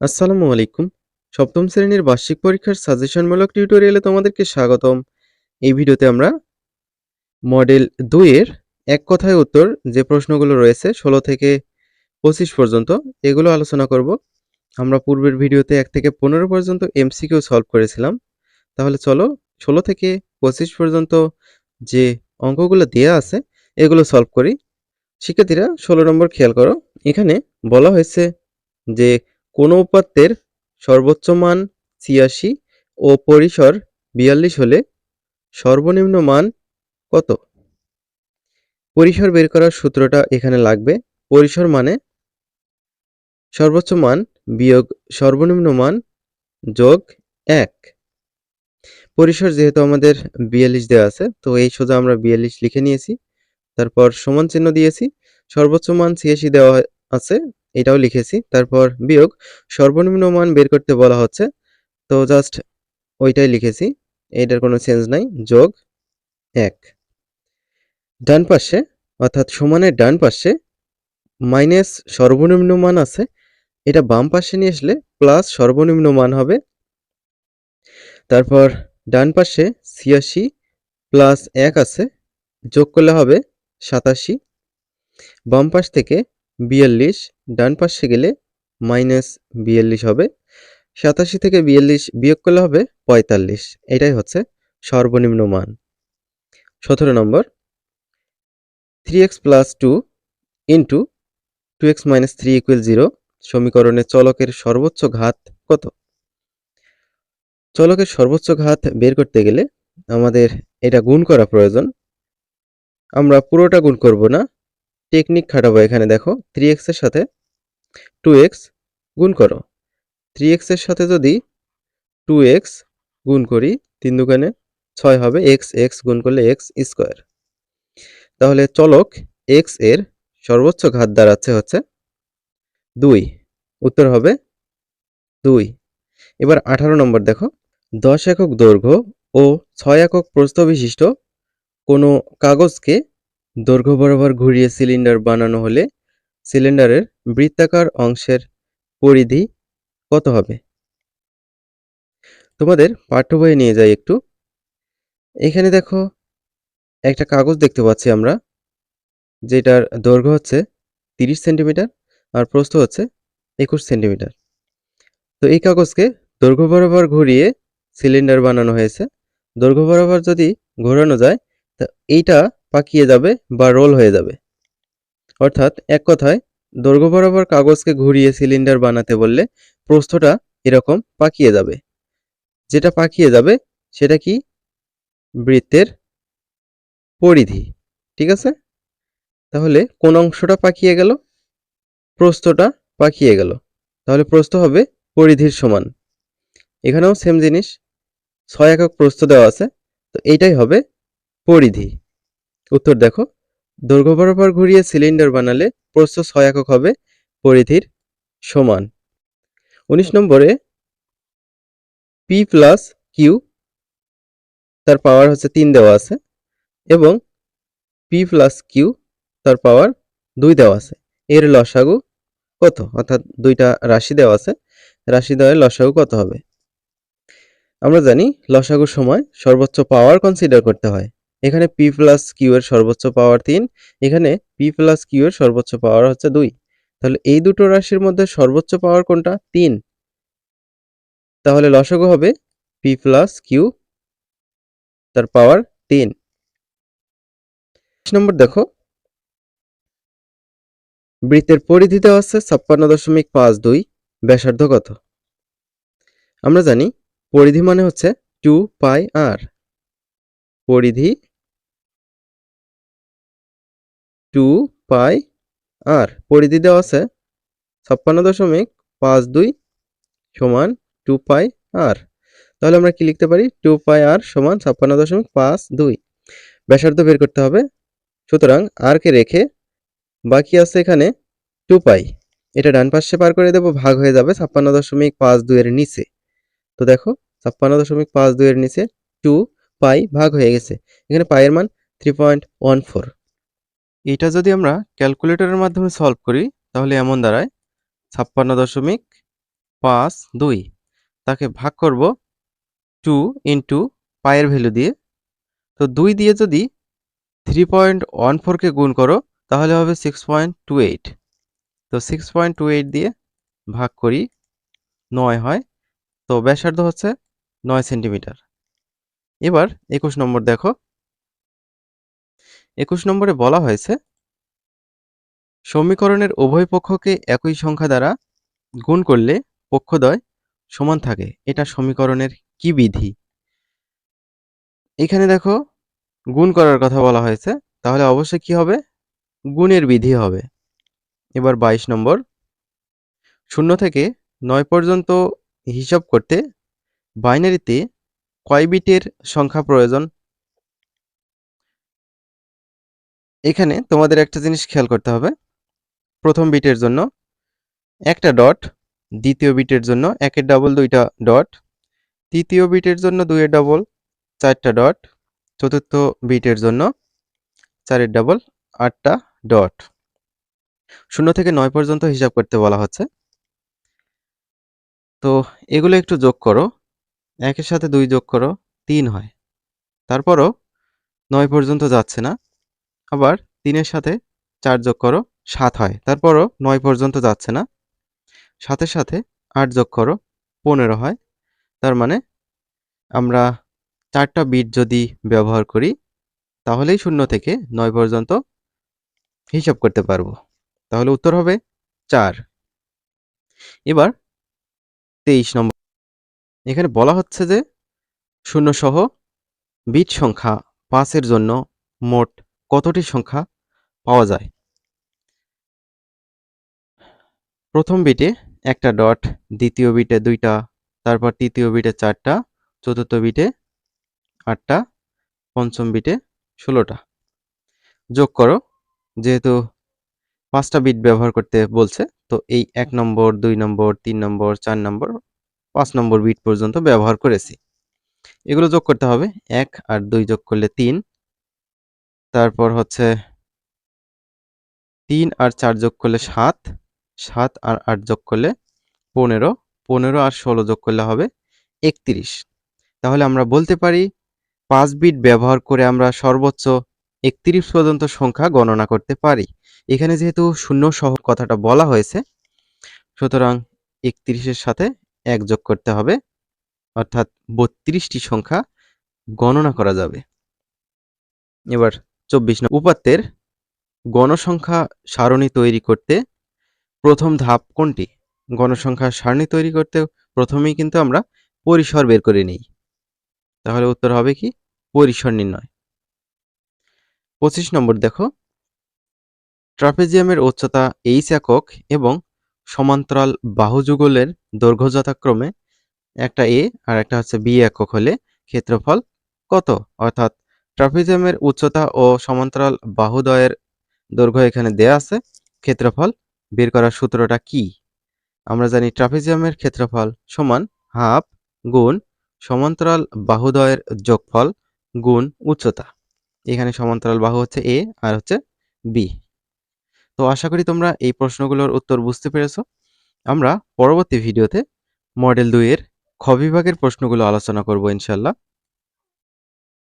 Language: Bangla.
আসসালামু আলাইকুম। সপ্তম শ্রেণির বার্ষিক পরীক্ষার সাজেশনমূলক টিউটোরিয়ালে তোমাদেরকে স্বাগতম। এই ভিডিওতে আমরা মডেল দুইয়ের এক কথায় উত্তর যে প্রশ্নগুলো রয়েছে ষোলো থেকে পঁচিশ পর্যন্ত, এগুলো আলোচনা করব। আমরা পূর্বের ভিডিওতে এক থেকে পনেরো পর্যন্ত এমসিকিউ সলভ করেছিলাম। তাহলে চলো ষোলো থেকে পঁচিশ পর্যন্ত যে অঙ্কগুলো দেওয়া আছে, এগুলো সলভ করি। শিক্ষার্থীরা ষোলো নম্বর খেয়াল করো। এখানে বলা হয়েছে যে কোনো উপাত্তের সর্বোচ্চ মান ছিয়াশি ও পরিসর বিয়াল্লিশ হলে সর্বনিম্ন মান কত? পরিসর বের করার সূত্রটা এখানে লাগবে। পরিসর মানে সর্বোচ্চ মান বিয়োগ সর্বনিম্ন মান যোগ এক। পরিসর যেহেতু আমাদের বিয়াল্লিশ দেওয়া আছে, তো এই সোজা আমরা বিয়াল্লিশ লিখে নিয়েছি। তারপর সমান চিহ্ন দিয়েছি। সর্বোচ্চ মান ছিয়াশি দেওয়া আছে, এটাও লিখেছি। তারপর বিয়োগ, সর্বনিম্ন মান বের করতে বলা হচ্ছে। তো জাস্ট ওইটাই লিখেছি এটার কোনো চেঞ্জ নাই, যোগ এক। ডান পাশে, অর্থাৎ সমানের ডান পাশে মাইনাস সর্বনিম্ন মান আছে, এটা বাম পাশে নিয়ে আসলে প্লাস সর্বনিম্ন মান হবে। তারপর ডান পাশে ছিয়াশি প্লাস এক আছে, যোগ করলে হবে সাতাশি। বাম পাশ থেকে বিয়াল্লিশ, ডান পাশে গেলে মাইনাস বিয়াল্লিশ হবে। সাতাশি থেকে বিয়াল্লিশ বিয়োগ করলে হবে পঁয়তাল্লিশ। এটাই হচ্ছে সর্বনিম্ন মান। সতেরো নম্বর। Three x plus two into two x minus three equal zero সমীকরণে চলকের সর্বোচ্চ ঘাত কত? চলকের সর্বোচ্চ ঘাত বের করতে গেলে আমাদের এটা গুণ করা প্রয়োজন। আমরা পুরোটা গুণ করব না টেকনিক খাটাবো এখানে, দেখো থ্রি এক্সের সাথে টু এক্স গুণ করো। থ্রি এক্সের সাথে যদি টু এক্স গুণ করি, তিন দোকানে ছয় হবে এক্স এক্স গুণ করলে এক্স স্কোয়ার তাহলে চলক এক্সের সর্বোচ্চ ঘাত দাঁড়াচ্ছে হচ্ছে দুই, উত্তর হবে দুই। এবার আঠারো নম্বর দেখো, দশ একক দৈর্ঘ্য ও ছয় একক প্রস্থ বিশিষ্ট কোনো কাগজকে দৈর্ঘ্য বরাবর ঘুরিয়ে সিলিন্ডার বানানো হলে সিলিন্ডারের বৃত্তাকার অংশের পরিধি কত হবে? তোমাদের পাঠ্য বইয়ে নিয়ে যাই একটু। এখানে দেখো, একটা কাগজ দেখতে পাচ্ছি আমরা, যেটার দৈর্ঘ্য হচ্ছে তিরিশ সেন্টিমিটার আর প্রস্থ হচ্ছে একুশ সেন্টিমিটার। তো এই কাগজকে দৈর্ঘ্য বরাবর ঘুরিয়ে সিলিন্ডার বানানো হয়েছে। দৈর্ঘ্য বরাবর যদি ঘোরানো যায়, তা এইটা পাকিয়ে যাবে বা রোল হয়ে যাবে। অর্থাৎ এক কথায়, দৈর্ঘ্য বরাবর কাগজকে ঘুরিয়ে সিলিন্ডার বানাতে বললে প্রস্থটা এরকম পাকিয়ে যাবে। যেটা পাকিয়ে যাবে, সেটা কি? বৃত্তের পরিধি। ঠিক আছে? তাহলে কোন অংশটা পাকিয়ে গেল? প্রস্থটা পাকিয়ে গেল। তাহলে প্রস্থ হবে পরিধির সমান। এখানেও সেম জিনিস। ছয় একক প্রস্থ দেওয়া আছে। তো এইটাই হবে পরিধি। উত্তর দেখো। দৈর্ঘ্য বরাবর ঘুরিয়ে সিলিন্ডার বানালে প্রস্থ ছয় একক হবে, পরিধির সমান। উনিশ নম্বরে পি প্লাস কিউ তার পাওয়ার হচ্ছে তিন দেওয়া আছে এবং পি প্লাস কিউ তার পাওয়ার দুই দেওয়া আছে। এর লসাগু কত? অর্থাৎ দুইটা রাশি দেওয়া আছে। রাশি দেওয়ার লসাগু কত হবে? আমরা জানি লসাগুর সময় সর্বোচ্চ পাওয়ার কনসিডার করতে হয়। এখানে পি প্লাস কিউ এর সর্বোচ্চ পাওয়ার তিন, এখানে পি প্লাস কিউ এর সর্বোচ্চ পাওয়ার হচ্ছে দুই। তাহলে এই দুটো রাশির মধ্যে সর্বোচ্চ পাওয়ার কোনটা? তিন। তাহলে লসাগু হবে পি প্লাস কিউ তার পাওয়ার তিন। নম্বর দেখো। বৃত্তের পরিধি দেওয়া আছে ছাপ্পান্ন দশমিক পাঁচ দুই, ব্যাসার্ধ কত? আমরা জানি পরিধি মানে হচ্ছে টু পাই আর পরিধি টু পাই আর পরিধি দেওয়া আছে ছাপ্পান্ন দশমিক পাঁচ দুই সমান টু পাই আর। তাহলে আমরা কি লিখতে পারি? টু পাই আর সমান ছাপ্পান্ন দশমিক পাঁচ দুই। ব্যাসার্ধ বের করতে হবে। সুতরাং আরকে রেখে বাকি আছে এখানে টু পাই। এটা ডান পাশে পার করে দেবো, ভাগ হয়ে যাবে ছাপ্পান্ন দশমিক পাঁচ দুইয়ের নিচে। তো দেখো, ছাপ্পান্ন দশমিক পাঁচ দুইয়ের নিচে টু পাই ভাগ হয়ে গেছে। এখানে পায়ের মান থ্রি পয়েন্ট ওয়ান ফোর এটা যদি আমরা ক্যালকুলেটরের মাধ্যমে সলভ করি, তাহলে এমন দাঁড়ায় ছাপ্পান্ন দশমিক পাঁচ দুই। তাকে ভাগ করব টু ইন্টু পায়ের ভ্যালু দিয়ে। তো দুই দিয়ে যদি থ্রি পয়েন্ট ওয়ান ফোরকে গুণ করো, তাহলে হবে সিক্স পয়েন্ট টু এইট তো সিক্স পয়েন্ট টু এইট দিয়ে ভাগ করি নয় হয়, তো ব্যাসার্ধ হচ্ছে নয় সেন্টিমিটার। এবার একুশ নম্বর দেখো। একুশ নম্বরে বলা হয়েছে, সমীকরণের উভয় পক্ষকে একই সংখ্যা দ্বারা গুণ করলে পক্ষদ্বয় সমান থাকে। এটা সমীকরণের কি বিধি? এখানে দেখো, গুণ করার কথা বলা হয়েছে, তাহলে অবশ্যই কি হবে? গুণের বিধি হবে। এবার বাইশ নম্বর, শূন্য থেকে নয় পর্যন্ত হিসাব করতে বাইনারিতে কয় বিটের সংখ্যা প্রয়োজন? এখানে তোমাদের একটা জিনিস খেয়াল করতে হবে। প্রথম বিটের জন্য একটা ডট, দ্বিতীয় বিটের জন্য একের ডাবল দুইটা ডট, তৃতীয় বিটের জন্য দুইয়ের ডাবল চারটা ডট, চতুর্থ বিটের জন্য চারের ডাবল আটটা ডট। শূন্য থেকে নয় পর্যন্ত হিসাব করতে বলা হচ্ছে। তো এগুলো একটু যোগ করো। একের সাথে দুই যোগ করো, তিন হয়। তারপরও নয় পর্যন্ত যাচ্ছে না। আবার তিনের সাথে চার যোগ করো, সাত হয়। তারপরও নয় পর্যন্ত যাচ্ছে না। সাতের সাথে আট যোগ করো, পনেরো হয়। তার মানে আমরা চারটা বিট যদি ব্যবহার করি, তাহলেই শূন্য থেকে নয় পর্যন্ত হিসাব করতে পারব। তাহলে উত্তর হবে চার। এবার তেইশ নম্বর। এখানে বলা হচ্ছে যে শূন্য সহ বিট সংখ্যা পাঁচের জন্য মোট কতটি সংখ্যা পাওয়া যায়? প্রথম বিটে একটা ডট, দ্বিতীয় বিটে দুইটা, তারপর তৃতীয় বিটে চারটা, চতুর্থ বিটে আটটা, পঞ্চম বিটে ষোলোটা। যোগ করো, যেহেতু পাঁচটা বিট ব্যবহার করতে বলছে, তো এই এক নম্বর, দুই নম্বর, তিন নম্বর, চার নম্বর, পাঁচ নম্বর বিট পর্যন্ত ব্যবহার করেছি। এগুলো যোগ করতে হবে, এক আর দুই যোগ করলে তিন তারপর হচ্ছে তিন আর চার যোগ করলে সাত সাত আর আট যোগ করলে পনেরো পনেরো আর ষোলো যোগ করলে হবে একত্রিশ। তাহলে আমরা বলতে পারি পাঁচ বিট ব্যবহার করে আমরা সর্বোচ্চ একত্রিশ পর্যন্ত সংখ্যা গণনা করতে পারি। এখানে যেহেতু শূন্য সহ কথাটা বলা হয়েছে, সুতরাং একত্রিশের সাথে এক যোগ করতে হবে, অর্থাৎ বত্রিশটি সংখ্যা গণনা করা যাবে। এবার চব্বিশ উপাত্তের গণসংখ্যা সারণী তৈরি করতে প্রথম ধাপ কোনটি? গণসংখ্যা সারণী তৈরি করতে প্রথমেই কিন্তু আমরা পরিসর বের করে নিই। তাহলে উত্তর হবে কি? পরিসর নির্ণয়। পঁচিশ নম্বর দেখো। ট্রাপেজিয়ামের উচ্চতা এইচ একক এবং সমান্তরাল বাহুযুগলের দৈর্ঘ্য যথাক্রমে একটা এ আর একটা হচ্ছে বি একক হলে ক্ষেত্রফল কত? অর্থাৎ ট্রাপেজিয়ামের উচ্চতা ও সমান্তরাল বাহুদয়ের দৈর্ঘ্য এখানে দেয়া আছে। ক্ষেত্রফল বের করার সূত্রটা কি? আমরা জানি ট্রাপেজিয়ামের ক্ষেত্রফল সমান হাফ গুণ সমান্তরাল বাহুদয়ের যোগফল গুণ উচ্চতা। এখানে সমান্তরাল বাহু হচ্ছে এ আর হচ্ছে বি। তো আশা করি তোমরা এই প্রশ্নগুলোর উত্তর বুঝতে পেরেছ। আমরা পরবর্তী ভিডিওতে মডেল দুইয়ের খ বিভাগের প্রশ্নগুলো আলোচনা করব ইনশাল্লাহ